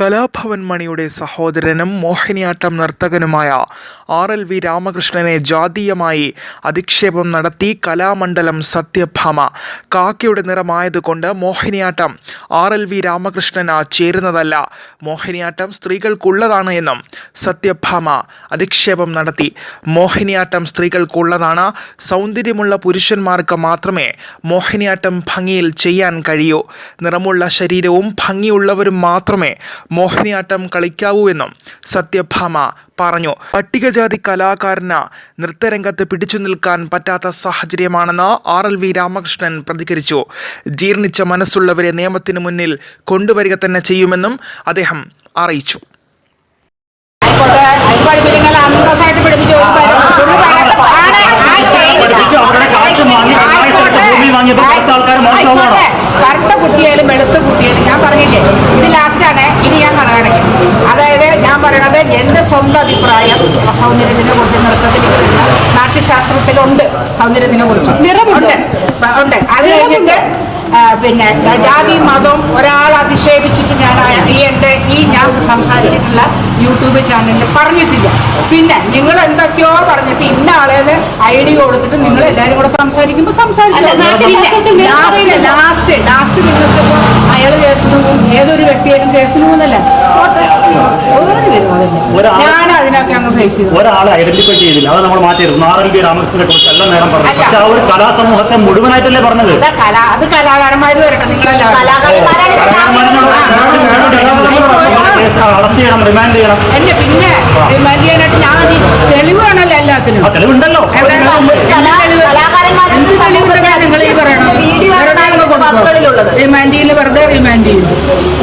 കലാഭവൻ മണിയുടെ സഹോദരനും മോഹിനിയാട്ടം നർത്തകനുമായ ആർ എൽ വി രാമകൃഷ്ണനെ ജാതീയമായി അധിക്ഷേപം നടത്തി കലാമണ്ഡലം സത്യഭാമ. കാക്കയുടെ നിറമായതുകൊണ്ട് മോഹിനിയാട്ടം ആർ എൽ വി രാമകൃഷ്ണന് ചേരുന്നതല്ല. മോഹിനിയാട്ടം സ്ത്രീകൾക്കുള്ളതാണ് എന്നും സത്യഭാമ അധിക്ഷേപം നടത്തി. മോഹിനിയാട്ടം സ്ത്രീകൾക്കുള്ളതാണ്. സൗന്ദര്യമുള്ള പുരുഷന്മാർക്ക് മാത്രമേ മോഹിനിയാട്ടം ഭംഗിയിൽ ചെയ്യാൻ കഴിയൂ. നിറമുള്ള ശരീരവും ഭംഗിയുള്ളവരും മാത്രമേ മോഹിനിയാട്ടം കളിക്കാവൂ എന്നും സത്യഭാമ പറഞ്ഞു. പട്ടികജാതി കലാകാരന് നൃത്തരംഗത്ത് പിടിച്ചു നിൽക്കാൻ പറ്റാത്ത സാഹചര്യമാണെന്ന് ആർ എൽ വി രാമകൃഷ്ണൻ പ്രതികരിച്ചു. ജീർണിച്ച മനസ്സുള്ളവരെ നിയമത്തിന് മുന്നിൽ കൊണ്ടുവരിക തന്നെ ചെയ്യുമെന്നും അദ്ദേഹം അറിയിച്ചു. കറുത്ത കുട്ടിയായാലും വെളുത്ത കുട്ടിയായാലും ഞാൻ ഒരു അഭിപ്രായം സൗന്ദര്യത്തിനെ കുറിച്ച് നൃത്തത്തിനെ കുറിച്ച്. നാട്യശാസ്ത്രത്തിലുണ്ട് സൗന്ദര്യത്തിനെ കുറിച്ച്. ഉണ്ട്. ഉണ്ട്. അത് കഴിഞ്ഞിട്ട് പിന്നെ ജാതി മതം ഒരാൾ അധിക്ഷേപിച്ചിട്ട് ഞാൻ ഈ എന്റെ ഈ ഞാൻ സംസാരിച്ചിട്ടുള്ള യൂട്യൂബ് ചാനലിൽ പറഞ്ഞിട്ടില്ല. പിന്നെ നിങ്ങൾ എന്തൊക്കെയോ പറഞ്ഞിട്ട് ഇന്ന ആളേത് ഐ ഡി കൊടുത്തിട്ട് നിങ്ങൾ എല്ലാവരും കൂടെ സംസാരിക്കുമ്പോൾ വേറെ ലാസ്റ്റ് ലാസ്റ്റ് ലാസ്റ്റ് നിങ്ങൾക്കിപ്പോൾ അയാൾ കേസിന് പോകും. ഏതൊരു വ്യക്തിയായാലും കേസിന് പോകുന്നല്ലേ? ഞാൻ അതിനൊക്കെ അങ്ങ് ഫേസ് ചെയ്തു. ഒരാളെ ഐഡന്റിഫൈ ചെയ്തില്ല. അത് നമ്മൾ മാറ്റിയിരുന്നു. ആർ എൽ ബി രാമകൃഷ്ണനെ കുറിച്ച് എല്ലാം നേരം പറഞ്ഞു. പക്ഷെ ആ ഒരു കലാസമൂഹത്തെ മുഴുവനായിട്ടല്ലേ പറഞ്ഞത്? അതാ കലാ അത് കലാകാരന്മാർ വരട്ടെ നിങ്ങളെല്ലാം അറസ്റ്റ് ചെയ്യണം റിമാൻഡ് ചെയ്യണം. അല്ല പിന്നെ റിമാൻഡ് ചെയ്യാനായിട്ട് ഞാൻ തെളിവാണല്ലോ തെളിവ് എല്ലാത്തിനും. തെളിവുണ്ടല്ലോ. എവിടെ? റിമാൻഡ് ചെയ്യൽ വെറുതെ റിമാൻഡ് ചെയ്യും.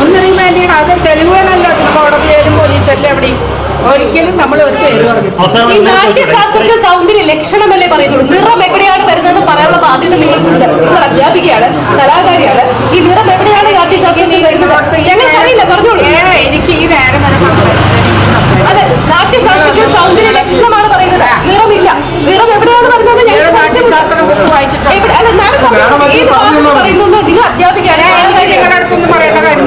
ഒന്ന് റിമാൻഡ് ചെയ്യണം. അത് തെളിവ് വേണമല്ലോ. അതിന് കോടതിയായാലും പോലീസല്ലേ എവിടെയും ഒരിക്കലും നമ്മൾ ഒരു പേര് പറഞ്ഞു ഈ നാട്യശാസ്ത്രത്തിന്റെ സൗന്ദര്യ ലക്ഷണമല്ലേ പറയുന്നുള്ളൂ? നിറം എവിടെയാണ് വരുന്നതെന്ന് പറയാനുള്ള ബാധ്യത നിങ്ങൾക്കുണ്ട് നിങ്ങൾ അധ്യാപികയാണ് കലാകാരിയാണ്. ഈ നിറം എവിടെയാണ് നാട്യശാസ്ത്രത്തിൽ വരുന്നത്? ഞങ്ങൾക്ക് അറിയില്ല പറഞ്ഞോളൂ. എനിക്ക് ഈ നേരം അതെ നാട്യശാസ്ത്രത്തിന്റെ സൗന്ദര്യ ലക്ഷണമാണ് പറയുന്നത്. നിറമില്ല. നിറം എവിടെയാണ് വരുന്നത് ഞങ്ങളുടെ നാട്യശാസ്ത്രം വായിച്ചിട്ട്. അല്ല മാഡം പറയുന്നത് നിങ്ങൾ അധ്യാപികയാണ്. നിങ്ങളുടെ അടുത്തൊന്നും പറയേണ്ട കാര്യം